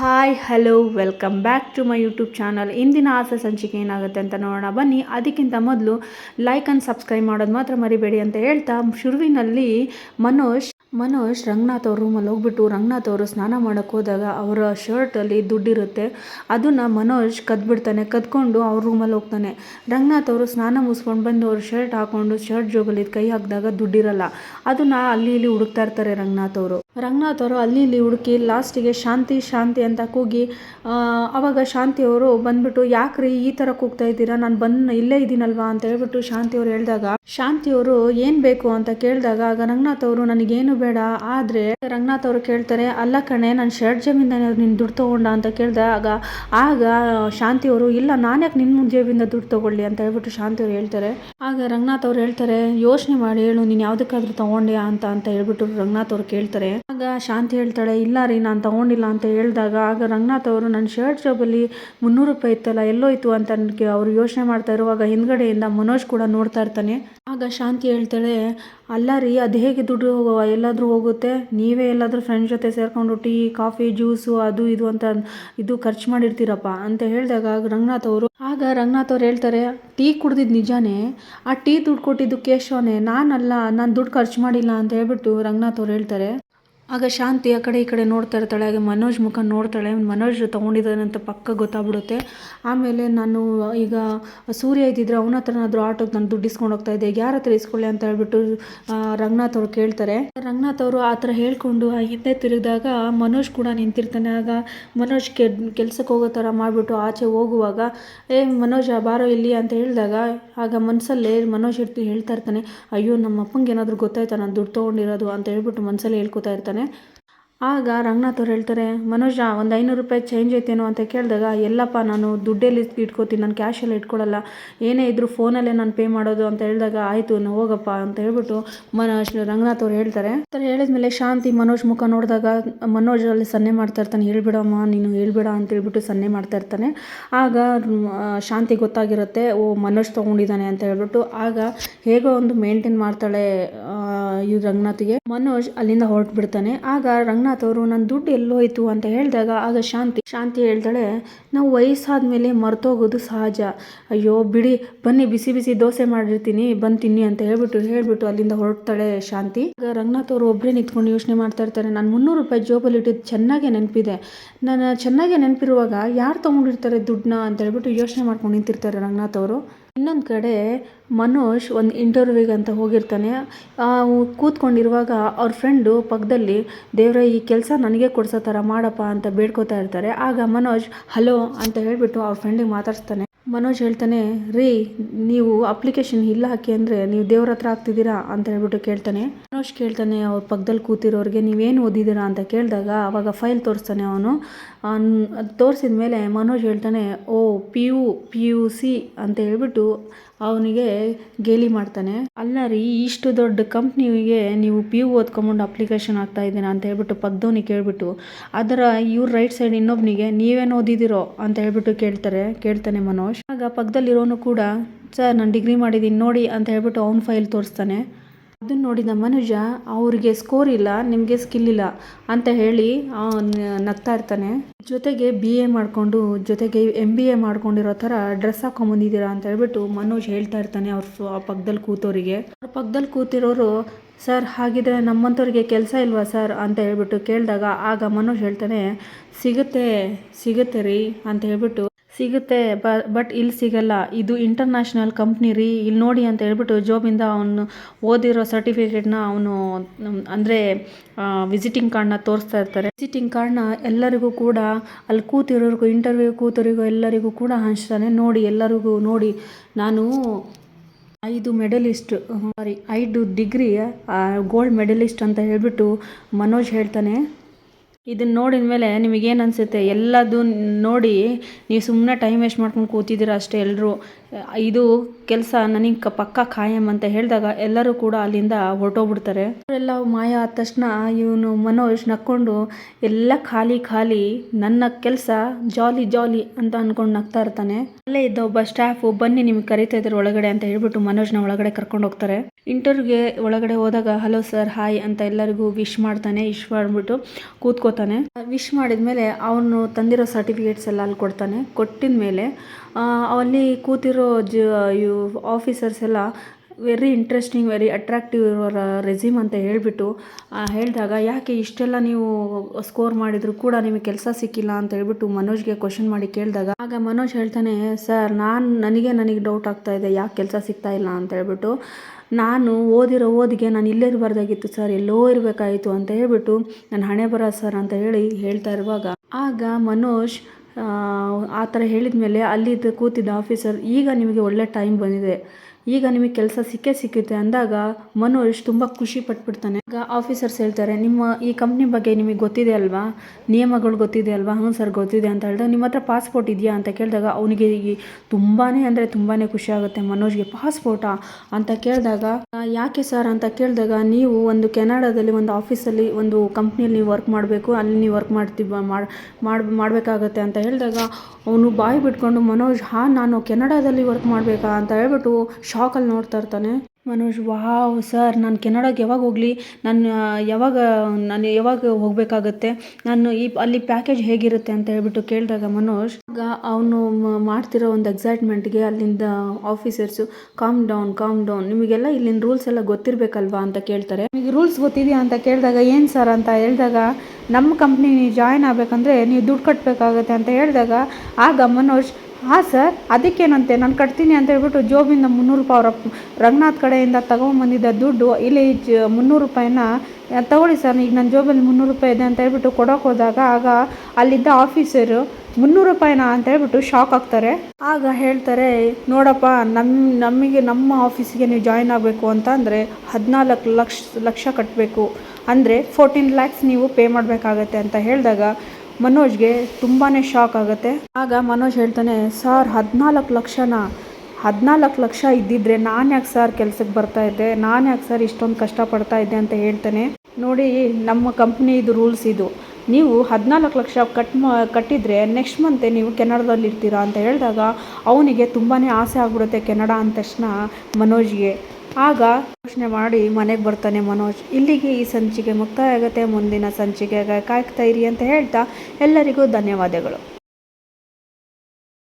Hi, hello, welcome back to my YouTube channel. ಇಂದಿನ ಆಸೆ ಸಂಚಿಕೆ ಏನಾಗುತ್ತೆ ಅಂತ ನೋಡೋಣ. ಬನ್ನಿ, ಅದಕ್ಕಿಂತ ಮೊದಲು ಲೈಕ್ ಆ್ಯಂಡ್ ಸಬ್ಸ್ಕ್ರೈಬ್ ಮಾಡೋದು ಮಾತ್ರ ಮರಿಬೇಡಿ ಅಂತ ಹೇಳ್ತಾ ಶುರುವಿನಲ್ಲಿ ಮನೋಜ್ ಮನೋಜ್ ರಂಗನಾಥ್ ಅವ್ರ ರೂಮಲ್ಲಿ ಹೋಗ್ಬಿಟ್ಟು ರಂಗನಾಥ್ ಅವರು ಸ್ನಾನ ಮಾಡೋಕ್ಕೆ ಹೋದಾಗ ಅವರ ಶರ್ಟಲ್ಲಿ ದುಡ್ಡಿರುತ್ತೆ. ಅದನ್ನು ಮನೋಜ್ ಕದ್ಬಿಡ್ತಾನೆ, ಕದ್ಕೊಂಡು ಅವ್ರ ರೂಮಲ್ಲಿ ಹೋಗ್ತಾನೆ. ರಂಗನಾಥ್ ಅವರು ಸ್ನಾನ ಮುಗಿಸ್ಕೊಂಡು ಬಂದು ಅವ್ರ ಶರ್ಟ್ ಹಾಕೊಂಡು ಶರ್ಟ್ ಜೋಗಲಿದ್ದು ಕೈ ಹಾಕಿದಾಗ ದುಡ್ಡಿರಲ್ಲ. ಅದನ್ನು ಅಲ್ಲಿ ಇಲ್ಲಿ ಹುಡುಕ್ತಾ ಇರ್ತಾರೆ ರಂಗನಾಥ್ ಅವರು. ರಂಗನಾಥ್ ಅವರು ಅಲ್ಲಿ ಇಲ್ಲಿ ಹುಡುಕಿ ಲಾಸ್ಟಿಗೆ ಶಾಂತಿ ಶಾಂತಿ ಅಂತ ಕೂಗಿ ಅವಾಗ ಶಾಂತಿ ಅವರು ಬಂದ್ಬಿಟ್ಟು, ಯಾಕ್ರಿ ಈ ಥರ ಕೂಗ್ತಾ ಇದ್ದೀರಾ? ನಾನು ಬಂದು, ಇಲ್ಲೇ ಇದ್ದೀನಲ್ವಾ? ಅಂತ ಹೇಳ್ಬಿಟ್ಟು ಶಾಂತಿ ಅವರು ಹೇಳಿದಾಗ, ಶಾಂತಿ ಅವರು ಏನು ಬೇಕು? ಅಂತ ಕೇಳಿದಾಗ, ಆಗ ರಂಗನಾಥ್ ಅವರು ನನಗೇನು ಬೇಡ, ಆದರೆ ರಂಗನಾಥ್ ಅವರು ಕೇಳ್ತಾರೆ, ಅಲ್ಲ ಕಣೆ, ನಾನು ಶರ್ಟ್ ಜೇಬಿಂದ ನಿನ್ನ ದುಡ್ಡು ತೊಗೊಂಡ ಅಂತ ಕೇಳಿದಾಗ, ಆಗ ಶಾಂತಿ ಅವರು, ಇಲ್ಲ, ನಾನು ಯಾಕೆ ನಿನ್ನ ಜೇಬಿಂದ ದುಡ್ಡು ತೊಗೊಳ್ಳಿ? ಅಂತ ಹೇಳ್ಬಿಟ್ಟು ಶಾಂತಿ ಅವರು ಹೇಳ್ತಾರೆ. ಆಗ ರಂಗನಾಥ್ ಅವ್ರು ಹೇಳ್ತಾರೆ, ಯೋಚನೆ ಮಾಡಿ, ಹೇಳು, ನೀನು ಯಾವುದಕ್ಕಾದ್ರೂ ತೊಗೊಂಡ್ಯಾ ಅಂತ ಅಂತ ಹೇಳ್ಬಿಟ್ಟು ರಂಗನಾಥ್ ಅವ್ರು ಕೇಳ್ತಾರೆ. ಆಗ ಶಾಂತಿ ಹೇಳ್ತಾಳೆ, ಇಲ್ಲ ರೀ, ನಾನು ತೊಗೊಂಡಿಲ್ಲ ಅಂತ ಹೇಳಿದಾಗ, ಆಗ ರಂಗನಾಥ್ ಅವರು ನನ್ನ ಶರ್ಟ್ ಜಾಬಲ್ಲಿ ಮುನ್ನೂರು ರೂಪಾಯಿ ಇತ್ತಲ್ಲ, ಎಲ್ಲೋಯ್ತು ಅಂತ ನನಗೆ ಅವರು ಯೋಚನೆ ಮಾಡ್ತಾ ಇರುವಾಗ ಹಿಂದ್ಗಡೆಯಿಂದ ಮನೋಜ್ ಕೂಡ ನೋಡ್ತಾ ಇರ್ತಾನೆ. ಆಗ ಶಾಂತಿ ಹೇಳ್ತಾಳೆ, ಅಲ್ಲ ರೀ, ಅದು ಹೇಗೆ ದುಡ್ಡು ಎಲ್ಲಾದರೂ ಹೋಗುತ್ತೆ. ನೀವೇ ಎಲ್ಲಾದರೂ ಫ್ರೆಂಡ್ ಜೊತೆ ಸೇರ್ಕೊಂಡು ಟೀ, ಕಾಫಿ ಜ್ಯೂಸು ಅದು ಇದು ಅಂತ ಇದು ಖರ್ಚು ಮಾಡಿರ್ತೀರಪ್ಪ ಅಂತ ಹೇಳಿದಾಗ ಆಗ ರಂಗನಾಥ್ ಅವರು, ಆಗ ರಂಗನಾಥ್ ಅವ್ರು ಹೇಳ್ತಾರೆ, ಟೀ ಕುಡ್ದಿದ್ದು ನಿಜಾನೇ? ಆ ಟೀ ದುಡ್ಡು ಕೊಟ್ಟಿದ್ದು ಕೇಶವನೇ? ನಾನಲ್ಲ, ನಾನು ದುಡ್ಡು ಖರ್ಚು ಮಾಡಿಲ್ಲ ಅಂತ ಹೇಳ್ಬಿಟ್ಟು ರಂಗನಾಥ್ ಅವ್ರು ಹೇಳ್ತಾರೆ. ಆಗ ಶಾಂತಿ ಆ ಕಡೆ ಈ ಕಡೆ ನೋಡ್ತಾ ಇರ್ತಾಳೆ, ಹಾಗೆ ಮನೋಜ್ ಮುಖ ನೋಡ್ತಾಳೆ, ಮನೋಜ್ ಅಂತ ಪಕ್ಕ ಗೊತ್ತಾಗ್ಬಿಡುತ್ತೆ. ಆಮೇಲೆ ನಾನು ಈಗ ಸೂರ್ಯ ಇದ್ದಿದ್ರೆ ಅವನ ಹತ್ರನಾದರೂ ಆಟೋಗೆ ನಾನು ದುಡ್ಡು ಇಸ್ಕೊಂಡು ಹೋಗ್ತಾ ಇದ್ದೆ. ಯಾರ ಹತ್ರ ಇಸ್ಕೊಳ್ಳಿ ಅಂತ ಹೇಳ್ಬಿಟ್ಟು ರಂಗನಾಥ್ ಅವ್ರು ಕೇಳ್ತಾರೆ. ರಂಗನಾಥ್ ಅವರು ಆ ಥರ ಹೇಳ್ಕೊಂಡು ಆ ಹಿಂದೆ ತಿರುಗಿದಾಗ ಮನೋಜ್ ಕೂಡ ನಿಂತಿರ್ತಾನೆ. ಆಗ ಮನೋಜ್ ಕೆ, ಕೆಲ್ಸಕ್ಕೆ ಹೋಗೋ ಥರ ಮಾಡಿಬಿಟ್ಟು ಆಚೆ ಹೋಗುವಾಗ, ಏ ಮನೋಜ ಬಾರೋ ಇಲ್ಲಿ ಅಂತ ಹೇಳಿದಾಗ, ಆಗ ಮನಸ್ಸಲ್ಲೇ ಮನೋಜ್ ಇರ್ತಿ ಹೇಳ್ತಾ ಇರ್ತಾನೆ, ಅಯ್ಯೋ ನಮ್ಮ ಅಪ್ಪಂಗೆ ಏನಾದರೂ ಗೊತ್ತಾಯ್ತಾ? ದುಡ್ಡು ತೊಗೊಂಡಿರೋದು ಅಂತ ಹೇಳ್ಬಿಟ್ಟು ಮನಸ್ಸಲ್ಲಿ ಹೇಳ್ಕೊತಾ ಇರ್ತಾನೆ. ಆಗ ರಂಗನಾಥ್ ಅವ್ರು ಹೇಳ್ತಾರೆ, ಮನೋಜ ಒಂದು ಐನೂರು ರೂಪಾಯಿ ಚೇಂಜ್ ಐತೇನೋ ಅಂತ ಕೇಳಿದಾಗ, ಎಲ್ಲಪ್ಪ ನಾನು ದುಡ್ಡಲ್ಲಿ ಇಟ್ಕೋತೀನಿ, ನಾನು ಕ್ಯಾಶಲ್ಲಿ ಇಟ್ಕೊಳ್ಳಲ್ಲ ಏನೇ ಇದ್ದರೂ ಫೋನಲ್ಲೇ ನಾನು ಪೇ ಮಾಡೋದು ಅಂತ ಹೇಳಿದಾಗ, ಆಯಿತು ನಾನು ಹೋಗಪ್ಪ ಅಂತ ಹೇಳ್ಬಿಟ್ಟು ಮನೋಜ್ ರಂಗನಾಥ್ ಅವ್ರು ಹೇಳ್ತಾರೆ. ಆ ಥರ ಹೇಳಿದ್ಮೇಲೆ ಶಾಂತಿ ಮನೋಜ್ ಮುಖ ನೋಡಿದಾಗ, ಮನೋಜ್ ಅಲ್ಲಿ ಸನ್ನೆ ಮಾಡ್ತಾ ಇರ್ತಾನೆ, ಹೇಳ್ಬಿಡಮ್ಮ, ನೀನು ಹೇಳ್ಬೇಡ ಅಂತ ಹೇಳ್ಬಿಟ್ಟು ಸನ್ನೆ ಮಾಡ್ತಾ ಇರ್ತಾನೆ. ಆಗ ಶಾಂತಿ ಗೊತ್ತಾಗಿರುತ್ತೆ, ಓ, ಮನೋಜ್ ತೊಗೊಂಡಿದ್ದಾನೆ ಅಂತ ಹೇಳ್ಬಿಟ್ಟು, ಆಗ ಹೇಗೋ ಒಂದು ಮೇಂಟೈನ್ ಮಾಡ್ತಾಳೆ ಈ ರಂಗನಾಥ್ಗೆ. ಮನೋಜ್ ಅಲ್ಲಿಂದ ಹೊರಟು ಬಿಡ್ತಾನೆ ಆಗ ರಂಗನಾಥ್ ಅವರು ನನ್ನ ದುಡ್ಡು ಎಲ್ಲೋಯ್ತು ಅಂತ ಹೇಳಿದಾಗ, ಆಗ ಶಾಂತಿ. ಶಾಂತಿ ಹೇಳ್ತಾಳೆ ನಾವು ವಯಸ್ಸಾದ್ಮೇಲೆ ಮರ್ತೋಗೋದು ಸಹಜ. ಅಯ್ಯೋ, ಬಿಡಿ, ಬನ್ನಿ, ಬಿಸಿ ಬಿಸಿ ದೋಸೆ ಮಾಡಿರ್ತೀನಿ, ಬಂದು ತಿನ್ನಿ ಅಂತ ಹೇಳ್ಬಿಟ್ಟು ಹೇಳ್ಬಿಟ್ಟು ಅಲ್ಲಿಂದ ಹೊರಡ್ತಾಳೆ ಶಾಂತಿ. ಆಗ ರಂಗನಾಥ್ ಅವರು ಒಬ್ಬರೇ ನಿಂತ್ಕೊಂಡು ಯೋಚನೆ ಮಾಡ್ತಾ ಇರ್ತಾರೆ, ನಾನು ಮುನ್ನೂರು ರೂಪಾಯಿ ಜೋಬಲ್ಲಿ ಇಟ್ಟಿದ್ದು ಚೆನ್ನಾಗೆ ನೆನಪಿದೆ. ನಾನು ಚೆನ್ನಾಗೆ ನೆನಪಿರುವಾಗ ಯಾರು ತೊಗೊಂಡಿರ್ತಾರೆ ದುಡ್ಡನ್ನ? ಅಂತ ಹೇಳ್ಬಿಟ್ಟು ಯೋಚನೆ ಮಾಡ್ಕೊಂಡು ನಿಂತಿರ್ತಾರೆ ರಂಗನಾಥ್ ಅವರು. ಇನ್ನೊಂದು ಕಡೆ ಮನೋಜ್ ಒಂದು ಇಂಟರ್ವ್ಯೂಗೆ ಅಂತ ಹೋಗಿರ್ತಾನೆ. ಕೂತ್ಕೊಂಡಿರುವಾಗ ಅವ್ರ ಫ್ರೆಂಡು ಪಕ್ಕದಲ್ಲಿ ದೇವ್ರ, ಈ ಕೆಲಸ ನನಗೆ ಕೊಡ್ಸೋ ಥರ ಮಾಡಪ್ಪ ಅಂತ ಬೇಡ್ಕೋತಾ ಇರ್ತಾರೆ. ಆಗ ಮನೋಜ್, ಹಲೋ ಅಂತ ಹೇಳಿಬಿಟ್ಟು ಅವ್ರ ಫ್ರೆಂಡಿಗೆ ಮಾತಾಡ್ಸ್ತಾನೆ. ಮನೋಜ್ ಹೇಳ್ತಾನೆ, ರೀ, ನೀವು ಅಪ್ಲಿಕೇಶನ್ ಇಲ್ಲ ಹಾಕಿ ಅಂದರೆ ನೀವು ದೇವ್ರ ಹತ್ರ ಆಗ್ತಿದ್ದೀರಾ? ಅಂತ ಹೇಳ್ಬಿಟ್ಟು ಕೇಳ್ತಾನೆ. ಮನೋಜ್ ಕೇಳ್ತಾನೆ, ಅವ್ರ ಪಕ್ಕದಲ್ಲಿ ಕೂತಿರೋರಿಗೆ ನೀವೇನು ಓದಿದ್ದೀರಾ ಅಂತ ಕೇಳಿದಾಗ ಅವಾಗ ಫೈಲ್ ತೋರಿಸ್ತಾನೆ ಅವನು. ಅದು ತೋರಿಸಿದ ಮೇಲೆ ಮನೋಜ್ ಹೇಳ್ತಾನೆ, O P U P U C ಅಂತ ಹೇಳ್ಬಿಟ್ಟು ಅವನಿಗೆ ಗೇಲಿ ಮಾಡ್ತಾನೆ. ಅಲ್ಲ ರೀ, ಇಷ್ಟು ದೊಡ್ಡ ಕಂಪ್ನಿಗೆ ನೀವು ಪಿ ಯು ಓದ್ಕೊಂಬಂಡು ಅಪ್ಲಿಕೇಶನ್ ಆಗ್ತಾ ಇದ್ದೀರಾ ಅಂತ ಹೇಳ್ಬಿಟ್ಟು ಪಕ್ಕದವನಿಗೆ ಕೇಳಿಬಿಟ್ಟು, ಅದರ ಇವ್ರ ರೈಟ್ ಸೈಡ್ ಇನ್ನೊಬ್ಬನಿಗೆ ನೀವೇನು ಓದಿದಿರೋ ಅಂತ ಹೇಳ್ಬಿಟ್ಟು ಕೇಳ್ತಾರೆ, ಕೇಳ್ತಾನೆ ಮನೋಜ್ ಆಗ ಪಕ್ಕದಲ್ಲಿರೋನು ಕೂಡ, ಸರ್, ನಾನು ಡಿಗ್ರಿ ಮಾಡಿದ್ದೀನಿ ನೋಡಿ ಅಂತ ಹೇಳ್ಬಿಟ್ಟು ಅವ್ನ ಫೈಲ್ ತೋರಿಸ್ತಾನೆ. ಅದನ್ನ ನೋಡಿದ ಮನುಜ ಅವ್ರಿಗೆ ಸ್ಕೋರ್ ಇಲ್ಲ, ನಿಮಗೆ ಸ್ಕಿಲ್ ಇಲ್ಲ ಅಂತ ಹೇಳಿ ನಗ್ತಾ ಇರ್ತಾನೆ. ಜೊತೆಗೆ ಬಿ ಎ ಮಾಡಿಕೊಂಡು, ಜೊತೆಗೆ ಎಂ ಬಿ ಎ ಮಾಡ್ಕೊಂಡಿರೋ ಥರ ಡ್ರೆಸ್ ಹಾಕೊಂಬಂದಿದ್ದೀರಾ ಅಂತ ಹೇಳ್ಬಿಟ್ಟು ಮನೋಜ್ ಹೇಳ್ತಾ ಇರ್ತಾನೆ ಅವ್ರ ಪಕ್ಕದಲ್ಲಿ ಕೂತೋರಿಗೆ. ಅವ್ರ ಪಕ್ಕದಲ್ಲಿ ಕೂತಿರೋರು, ಸರ್, ಹಾಗಿದ್ರೆ ನಮ್ಮಂಥವ್ರಿಗೆ ಕೆಲಸ ಇಲ್ವಾ ಸರ್? ಅಂತ ಹೇಳ್ಬಿಟ್ಟು ಕೇಳಿದಾಗ ಆಗ ಮನೋಜ್ ಹೇಳ್ತಾನೆ, ಸಿಗುತ್ತೆ ಸಿಗುತ್ತೆ ರೀ ಅಂತ ಹೇಳ್ಬಿಟ್ಟು ಸಿಗುತ್ತೆ ಬಟ್ ಇಲ್ಲಿ ಸಿಗಲ್ಲ. ಇದು ಇಂಟರ್ನ್ಯಾಷನಲ್ ಕಂಪ್ನಿ ರೀ. ಇಲ್ಲಿ ನೋಡಿ ಅಂತ ಹೇಳ್ಬಿಟ್ಟು ಜಾಬಿಂದ ಅವನು ಓದಿರೋ ಸರ್ಟಿಫಿಕೇಟ್ನ ಅವನು ಅಂದರೆ ವಿಸಿಟಿಂಗ್ ಕಾರ್ಡ್ನ ತೋರಿಸ್ತಾ ಇರ್ತಾರೆ. ವಿಸಿಟಿಂಗ್ ಕಾರ್ಡ್ನ ಎಲ್ಲರಿಗೂ ಕೂಡ, ಅಲ್ಲಿ ಕೂತಿರೋರಿಗೂ ಇಂಟರ್ವ್ಯೂ ಕೂತೋರಿಗೂ ಎಲ್ಲರಿಗೂ ಕೂಡ ಹಂಚ್ತಾನೆ. ನೋಡಿ, ಎಲ್ಲರಿಗೂ ನೋಡಿ. ನಾನು ಐದು ಮೆಡಲಿಸ್ಟ್ ಸಾರಿ ಐದು ಡಿಗ್ರಿ ಗೋಲ್ಡ್ ಮೆಡಲಿಸ್ಟ್ ಅಂತ ಹೇಳ್ಬಿಟ್ಟು ಮನೋಜ್ ಹೇಳ್ತಾನೆ. ಇದನ್ನ ನೋಡಿದ ಮೇಲೆ ನಿಮಗೇನು ಅನಿಸುತ್ತೆ? ಎಲ್ಲದು ನೋಡಿ ನೀವು ಸುಮ್ಮನೆ ಟೈಮ್ ವೇಸ್ಟ್ ಮಾಡ್ಕೊಂಡು ಕೂತಿದ್ದೀರ ಅಷ್ಟೇ ಎಲ್ಲರೂ ಇದು ಕೆಲಸ ನನಗೆ ಪಕ್ಕ ಖಾಯಂ ಅಂತ ಹೇಳಿದಾಗ ಎಲ್ಲರೂ ಕೂಡ ಅಲ್ಲಿಂದ ಹೊರಟೋಗ್ಬಿಡ್ತಾರೆ. ಅವರೆಲ್ಲ ಮಾಯ ಆದ ತಕ್ಷಣ ಇವನು ಮನೋಜ್ ನಕ್ಕೊಂಡು ಎಲ್ಲ ಖಾಲಿ ಖಾಲಿ ನನ್ನ ಕೆಲಸ ಜಾಲಿ ಜಾಲಿ ಅಂತ ಅನ್ಕೊಂಡು ನಗ್ತಾ ಇರ್ತಾನೆ. ಅಲ್ಲೇ ಇದ್ದ ಒಬ್ಬ ಸ್ಟಾಫು ಬನ್ನಿ ನಿಮ್ಗೆ ಕರಿತಾ ಇದ್ದಾರೆ ಒಳಗಡೆ ಅಂತ ಹೇಳ್ಬಿಟ್ಟು ಮನೋಜ್ನ ಒಳಗಡೆ ಕರ್ಕೊಂಡು ಹೋಗ್ತಾರೆ. ಇಂಟರ್ವ್ಯೂಗೆ ಒಳಗಡೆ ಹೋದಾಗ, ಹಲೋ ಸರ್, ಹಾಯ್ ಅಂತ ಎಲ್ಲರಿಗೂ ವಿಶ್ ಮಾಡ್ತಾನೆ. ವಿಶ್ ಮಾಡಿಬಿಟ್ಟು ಕೂತ್ಕೋತಾನೆ ವಿಶ್ ಮಾಡಿದ್ಮೇಲೆ ಅವನು ತಂದಿರೋ ಸರ್ಟಿಫಿಕೇಟ್ಸ್ ಎಲ್ಲ ಅಲ್ಲಿ ಕೊಡ್ತಾನೆ. ಕೊಟ್ಟಿದ ಮೇಲೆ ಅಲ್ಲಿ ಕೂತಿರೋ ಜ ಆಫೀಸರ್ಸ್ ಎಲ್ಲ ವೆರಿ ಇಂಟ್ರೆಸ್ಟಿಂಗ್ ವೆರಿ ಅಟ್ರಾಕ್ಟಿವ್ ಇರೋರ ರೆಸ್ಯೂಮ್ ಅಂತ ಹೇಳಿಬಿಟ್ಟು ಹೇಳಿದಾಗ, ಯಾಕೆ ಇಷ್ಟೆಲ್ಲ ನೀವು ಸ್ಕೋರ್ ಮಾಡಿದರೂ ಕೂಡ ನಿಮಗೆ ಕೆಲಸ ಸಿಕ್ಕಿಲ್ಲ? ಅಂತ ಹೇಳ್ಬಿಟ್ಟು ಮನೋಜ್ಗೆ ಕ್ವಶನ್ ಮಾಡಿ ಕೇಳಿದಾಗ, ಆಗ ಮನೋಜ್ ಹೇಳ್ತಾನೆ, ಸರ್, ನಾನು, ನನಗೆ ನನಗೆ ಡೌಟ್ ಆಗ್ತಾ ಇದೆ. ಯಾಕೆ ಕೆಲಸ ಸಿಗ್ತಾ ಇಲ್ಲ? ಅಂತ ಹೇಳ್ಬಿಟ್ಟು ನಾನು ಓದಿರೋ ಓದಿಗೆ ನಾನು ಇಲ್ಲೇ ಇರಬಾರ್ದಾಗಿತ್ತು ಸರ್, ಎಲ್ಲೋ ಇರಬೇಕಾಯಿತು ಅಂತ ಹೇಳ್ಬಿಟ್ಟು ನಾನು ಹಣೆ ಬರ ಸರ್ ಅಂತ ಹೇಳಿ ಹೇಳ್ತಾ ಇರುವಾಗ, ಆಗ ಮನೋಜ್, ಆ ಥರ ಹೇಳಿದ ಮೇಲೆ ಅಲ್ಲಿದ್ದ ಕೂತಿದ್ದ ಆಫೀಸರ್ ಈಗ ನಿಮಗೆ ಒಳ್ಳೆ ಟೈಮ್ ಬಂದಿದೆ. ಈಗ ನಿಮಗೆ ಕೆಲಸ ಸಿಕ್ಕೇ ಸಿಕ್ಕುತ್ತೆ ಅಂದಾಗ ಮನೋಜ್ ತುಂಬ ಖುಷಿ ಪಟ್ಬಿಡ್ತಾನೆ. ಈಗ ಆಫೀಸರ್ಸ್ ಹೇಳ್ತಾರೆ, ನಿಮ್ಮ ಈ ಕಂಪ್ನಿ ಬಗ್ಗೆ ನಿಮಗೆ ಗೊತ್ತಿದೆ ಅಲ್ವಾ? ನಿಯಮಗಳು ಗೊತ್ತಿದೆ ಅಲ್ವಾ? ಹ್ಞೂ ಸರ್ ಗೊತ್ತಿದೆ ಅಂತ ಹೇಳಿದಾಗ, ನಿಮ್ಮ ಹತ್ರ ಪಾಸ್ಪೋರ್ಟ್ ಇದೆಯಾ ಅಂತ ಕೇಳಿದಾಗ, ಅವನಿಗೆ ತುಂಬಾ ಅಂದರೆ ತುಂಬಾ ಖುಷಿ ಆಗುತ್ತೆ ಮನೋಜ್ಗೆ ಪಾಸ್ಪೋರ್ಟಾ ಅಂತ ಕೇಳಿದಾಗ ಯಾಕೆ ಸರ್ ಅಂತ ಕೇಳಿದಾಗ, ನೀವು ಒಂದು ಕೆನಡಾದಲ್ಲಿ ಒಂದು ಆಫೀಸಲ್ಲಿ ಒಂದು ಕಂಪ್ನಿಯಲ್ಲಿ ನೀವು ವರ್ಕ್ ಮಾಡಬೇಕು, ಅಲ್ಲಿ ನೀವು ವರ್ಕ್ ಮಾಡ್ತೀವಿ ಮಾಡಿ ಮಾಡಬೇಕಾಗತ್ತೆ ಅಂತ ಹೇಳಿದಾಗ, ಅವನು ಬಾಯಿ ಬಿಟ್ಕೊಂಡು, ಮನೋಜ್, ಹಾಂ, ನಾನು ಕೆನಡಾದಲ್ಲಿ ವರ್ಕ್ ಮಾಡಬೇಕಾ? ಅಂತ ಹೇಳ್ಬಿಟ್ಟು ಶಾಕಲ್ಲಿ ನೋಡ್ತಾ ಇರ್ತಾನೆ. ಮನೋಜ್ ವಾವ್ ಸರ್ ನಾನು ಕೆನಡಾಗೆ ಯಾವಾಗ ಹೋಗಲಿ ನಾನು ಯಾವಾಗ ನಾನು ಯಾವಾಗ ಹೋಗಬೇಕಾಗತ್ತೆ? ನಾನು ಈ ಅಲ್ಲಿ ಪ್ಯಾಕೇಜ್ ಹೇಗಿರುತ್ತೆ ಅಂತ ಹೇಳ್ಬಿಟ್ಟು ಕೇಳಿದಾಗ ಮನೋಜ್ ಆಗ ಅವನು ಮಾಡ್ತಿರೋ ಒಂದು ಎಕ್ಸೈಟ್ಮೆಂಟ್ಗೆ ಅಲ್ಲಿಂದ officers calm down calm down ನಿಮಗೆಲ್ಲ ಇಲ್ಲಿನ ರೂಲ್ಸ್ ಎಲ್ಲ ಗೊತ್ತಿರಬೇಕಲ್ವಾ? ಅಂತ ಕೇಳ್ತಾರೆ. ನಿಮಗೆ ರೂಲ್ಸ್ ಗೊತ್ತಿದೆಯಾ? ಅಂತ ಕೇಳಿದಾಗ ಏನು ಸರ್ ಅಂತ ಹೇಳಿದಾಗ ನಮ್ಮ ಕಂಪ್ನಿ ಜಾಯ್ನ್ ಆಗಬೇಕಂದ್ರೆ ನೀವು ದುಡ್ಡು ಕಟ್ಟಬೇಕಾಗತ್ತೆ ಅಂತ ಹೇಳಿದಾಗ ಆಗ ಮನೋಜ್ ಹಾಂ, ಸರ್. ಅದಕ್ಕೇನಂತೆ? ನಾನು ಕಟ್ತೀನಿ ಅಂತ ಹೇಳ್ಬಿಟ್ಟು ಜೋಬಿಂದ ಮುನ್ನೂರು ರೂಪಾಯಿ ಅವರ ರಂಗನಾಥ್ ಕಡೆಯಿಂದ ತಗೊಂಬಂದಿದ್ದ ದುಡ್ಡು, ಇಲ್ಲಿ ಜ ಮುನ್ನೂರು ರೂಪಾಯಿನ ತಗೊಳ್ಳಿ ಸರ್, ಈಗ ನನ್ನ ಜೋಬಲ್ಲಿ ಮುನ್ನೂರು ರೂಪಾಯಿ ಇದೆ ಅಂತ ಹೇಳ್ಬಿಟ್ಟು ಕೊಡೋಕೆ ಹೋದಾಗ ಆಗ ಅಲ್ಲಿದ್ದ ಆಫೀಸರು ಮುನ್ನೂರು ರೂಪಾಯಿನ ಅಂತ ಹೇಳ್ಬಿಟ್ಟು ಶಾಕ್ ಆಗ್ತಾರೆ. ಆಗ ಹೇಳ್ತಾರೆ, ನೋಡಪ್ಪ ನಮ್ಮ ನಮಗೆ ನಮ್ಮ ಆಫೀಸಿಗೆ ನೀವು ಜಾಯ್ನ್ ಆಗಬೇಕು ಅಂತ ಅಂದರೆ ಹದಿನಾಲ್ಕು ಲಕ್ಷ ಲಕ್ಷ ಕಟ್ಟಬೇಕು ಅಂದರೆ ಫೋರ್ಟೀನ್ ಲ್ಯಾಕ್ಸ್ ನೀವು ಪೇ ಮಾಡಬೇಕಾಗತ್ತೆ ಅಂತ ಹೇಳಿದಾಗ ಮನೋಜ್ಗೆ ತುಂಬಾ ಶಾಕ್ ಆಗುತ್ತೆ. ಆಗ ಮನೋಜ್ ಹೇಳ್ತಾನೆ, ಸರ್, ಹದಿನಾಲ್ಕು ಲಕ್ಷನ? ಹದಿನಾಲ್ಕು ಲಕ್ಷ ಇದ್ದಿದ್ರೆ ನಾನು ಯಾಕೆ ಸರ್ ಕೆಲ್ಸಕ್ಕೆ ಬರ್ತಾ ಇದ್ದೆ? ನಾನು ಯಾಕೆ ಸರ್ ಇಷ್ಟೊಂದು ಕಷ್ಟಪಡ್ತಾ ಇದ್ದೆ ಅಂತ ಹೇಳ್ತಾನೆ. ನೋಡಿ, ನಮ್ಮ ಕಂಪ್ನಿ ಇದು ರೂಲ್ಸ್ ಇದು. ನೀವು ಹದಿನಾಲ್ಕು ಲಕ್ಷ ಕಟ್ ಮಾ, ಕಟ್ಟಿದರೆ ನೆಕ್ಸ್ಟ್ ಮಂತೆ ನೀವು ಕೆನಡಾದಲ್ಲಿ ಇರ್ತೀರಾ? ಅಂತ ಹೇಳಿದಾಗ, ಅವನಿಗೆ ತುಂಬಾ ಆಸೆ ಆಗ್ಬಿಡುತ್ತೆ ಕೆನಡಾ ಅಂದ ತಕ್ಷಣ ಮನೋಜ್ಗೆ. ಆಗ ಯೋಚನೆ ಮಾಡಿ, ಮನೆಗೆ ಬರ್ತಾನೆ ಮನೋಜ್. ಇಲ್ಲಿಗೆ ಈ ಸಂಚಿಕೆ ಮುಕ್ತಾಯ ಆಗುತ್ತೆ, ಮುಂದಿನ ಸಂಚಿಕೆಗೆ ಕಾಯ್ತಾ ಇರಿ ಅಂತ ಹೇಳ್ತಾ ಎಲ್ಲರಿಗೂ ಧನ್ಯವಾದಗಳು.